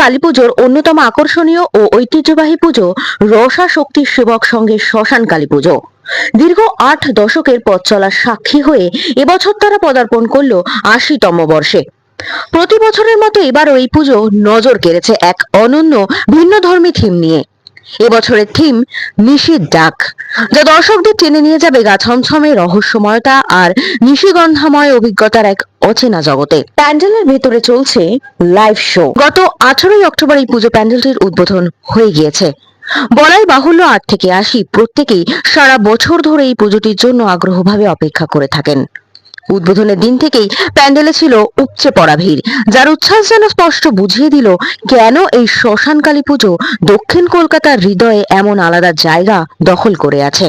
কালী পুজোর অন্যতম আকর্ষণীয় ও ঐতিহ্যবাহী পুজো রসা শক্তির সেবক সঙ্গে শ্মশান কালী পুজো। দীর্ঘ আট দশকের পথ চলার সাক্ষী হয়ে এবছর তারা পদার্পণ করল আশিতম বর্ষে। প্রতি বছরের মতো এবারও এই পুজো নজর কেড়েছে এক অনন্য ভিন্ন ধর্মী থিম নিয়ে। এবছরের থিম নিশির ডাক, যা দর্শকদের টেনে নিয়ে যাবে গা ছমছমে রহস্যময়তা আর নিশিগন্ধাময় অভিজ্ঞতার এক অচেনা জগতে। প্যান্ডেলের ভেতরে চলছে লাইভ শো গত আঠারোই অক্টোবর এই পুজো প্যান্ডেলটির উদ্বোধন হয়ে গিয়েছে। বলাই বাহুল্য আট থেকে আশি প্রত্যেকেই সারা বছর ধরে এই পুজোটির জন্য আগ্রহভাবে অপেক্ষা করে থাকেন। উদ্বোধনের দিন থেকেই প্যান্ডেলে ছিল উপচে পড়া ভিড়। যার উচ্ছ্বাস যেন স্পষ্ট বুঝিয়ে দিল, কেন এই শ্মশানকালী পুজো দক্ষিণ কলকাতার হৃদয়ে এমন আলাদা জায়গা দখল করে আছে?